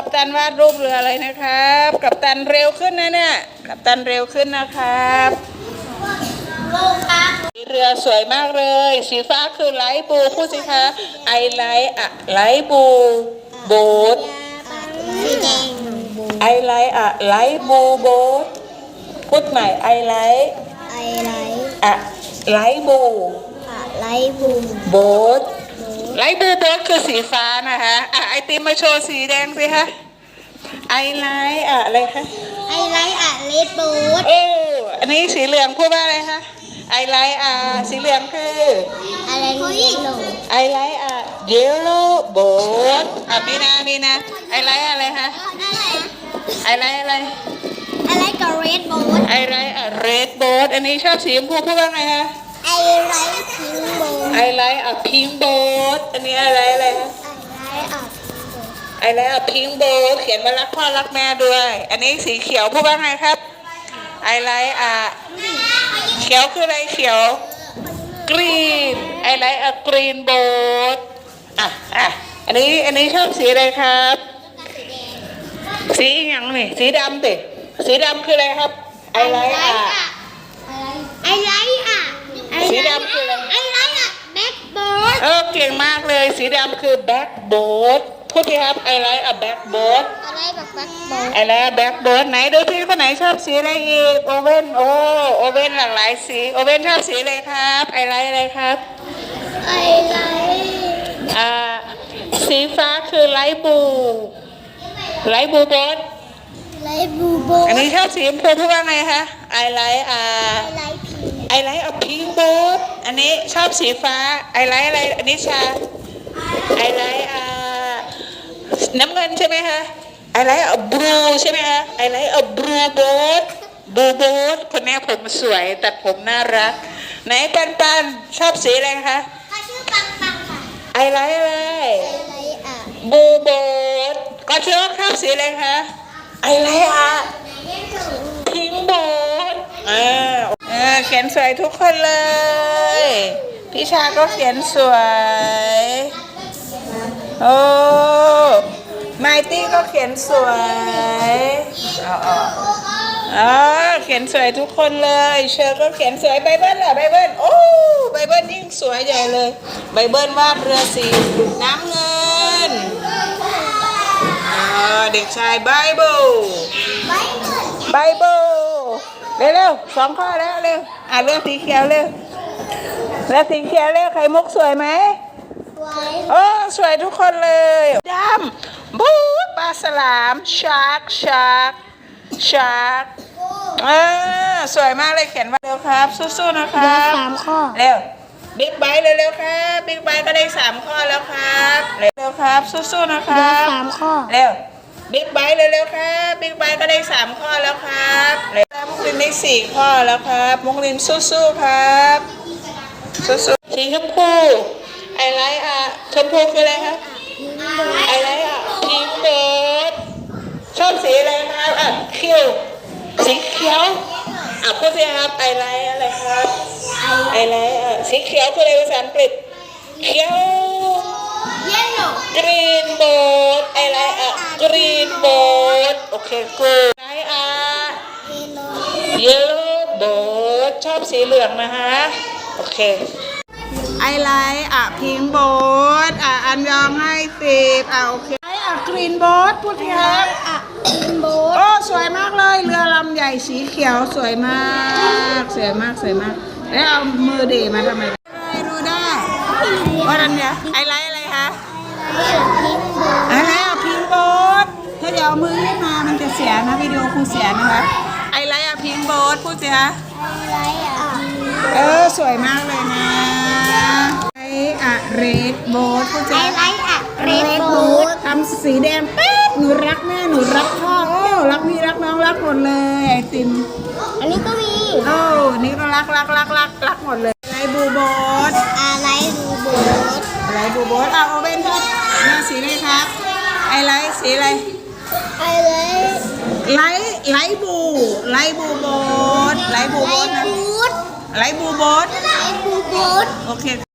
กัปตันวาดรูปเรืออะไรนะครับ กัปตันเร็วขึ้นนะเนี่ย กัปตันเร็วขึ้นนะครับโลครับเรือสวยมากเลย สีฟ้าคือไลท์บูพูดสิคะไอไลท์อะไลท์บูโบ๊ทสีแดงไอไลท์อะไลท์บูโบ๊ทพูดใหม่ไอไลท์ไอไลท์อะไลท์บูอะไลท์บูมโบ๊ท ไลท์บูโบ๊ทคือสีฟ้านะคะอะไอติมมาโชว์สีแดงสิคะไอไลท์อะอะไรคะไอไลท์อะเลดบูทโอ้อันนี้สีเหลืองพูดว่าอะไรคะไอไลท์อะสีเหลืองคือ อะไรนี่ลงไอไลท์อะ yellow boat อะมีนามีนาไอไลท์อะไรคะอะไรไอไลท์อะไรไอไลท์กับเรดบูทไอไลท์อะ red boat อันนี้ชอบสีชมพูพูดว่าไงคะไอไลท์พิ งค์บูทไอไลท์อะ pink boat อันนี้อะไรอะไรคะไอไลท์อะไอไลท์อะ pink boat เขียนว่ารักพ่อรักแม่ด้วย อันนี้สีเขียวพูดว่าไงครับไอไลท์อะเขียวคืออะไรเขียว green ไอไลท์อะ green boat อะอะอันนี้อันนี้ชอบสีอะไรครับ สีอหย่างนี่สีดำติสีดำคืออะไรครับไอไลท์อะไอไลท์อะสีดำคือ ก่งมากเลย สีดำคือ back boat พูดทีครับ I like a back boat อะไรแบบแบ็คบูท I like a back boat ไหนดูที่คนไหนชอบสีอะไรอีกโอเว่นโอ้โอเว่นหลากหลายสีโอเว่นชอบสีอะไรครับ I like อะไรครับ ไอไลท์อ่าสีฟ้าคือไลท์บูไลท์บูโบ๊ทไลท์บูบูอันนี้ชอบสีชมพูพูดว่าไงคะ I like อ่าไลท์พิ งค์ I like a pink boat อันนี้ชอบสีฟ้า I like อะไรอันนี้ชา I like อ่าน้ำเงินใช่ไหมคะ I like a blue ใช่ไหมคะ I like a blue boat blue boat คนนี้ผมสวยตัดผมน่ารัก ไหนปันปันชอบสีอะไรคะเขาชื่อปังปังค่ะ I like อะไรไอไลท์อะ blue boat ก็เชื่อว่าชอบสีอะไรคะ I like อะพิงโบดอ่า เออเขียนสวยทุกคนเลย พี่ชาก็เขียนสวย โอ้ไมตี้ก็เขียนสวยเอาออกอ๋อเขียนสวยทุกคนเลย เชอร์ก็เขียนสวยไบเบิลเหรอไบเบิลโอ้ไบเบิลยิ่งสวยใหญ่เลย ไบเบิลวาดเรือสีน้ำเงินอ่าเด็กชายไบเบิลไบเบิลไบ เบิลเร็วๆสองข้อแล้วเร็วอ่านเรื่องสีเขียวเร็วเรื่องสีเขียวเร็วไข่มุกสวยไหมไว้โอ้สวยทุกคนเลยดำบูปลาสลามชาร์กชาร์กชาร์กเออสวยมากเลยเขียนว่าเร็วครับ สู้ๆนะครับสามข้อ เร็วบิ๊กไบค์เร็วๆครับบิ๊กไบค์ก็ได้สามข้อแล้วครับ เร็วๆครับสู้ๆนะครับ สามข้อ เร็ว บิ๊กไบค์เร็วๆครับบิ๊กไบค์ก็ได้สามข้อแล้วครับเร็วมุกลินได้สี่ข้อแล้วครับ มุกลินสู้ๆครับสู้ๆสีชมพูไอไลท์อะชมพูคืออะไรครับไอไลท์อะพิงค์เบิร์ดชอบสีอะไรครับอะคิวสีเขียวอะพูดสิครับไอไลท์อะไรครับไอไลท์อะสีเขียวคืออะไรภาษาอังกฤษเขียวเยลโล่ green boat boat โอเค good I like a เยลโล่ yellow boat ชอบสีเหลืองนะคะโอเค I like a pink boat อะอันยองให้สิบอะโอเค I like a green boat พูดทีครับอะพิงโบ๊ทโอ้สวยมากเลยเรือลำใหญ่สีเขียวสวยมาก สวยมากสวยมาก แล้วเอามือดีมาทำไมดูได้ว่านันเนี่ยไอไลท์อะไรคะพิงโบ๊ทอะไรอะพิงโบสถ้า เดี๋ยวเอามือขึ้นมา มันจะเสียนะวิดีโอครูเสียนะคะไอไลท์อะพิงโบสพูดสิคะไลท์อะเออสวยมากเลยนะไออะเรดโบสพูดสิไอคะไลท์อะเรดบูททำสีแดงแป๊ดหนูรักแม่หนูรักพ่อโอ้รักพี่รักน้องรักหมดเลยไอติม อันนี้ก็มีโอ้นี่ก็รักรักรักรักรักหมดเลยไลท์บูโบสอะไลท์บูบูทไลท์บูโบสอะโอเวนครับแม่สีอะไรครับไอไลท์สีอะไร ไอไลท์ไลท์ไลท์บู ไลท์บูโบสไลท์บูไลโบสท์นะบูทไลท์บูโบสไลท์บูบูทโอเค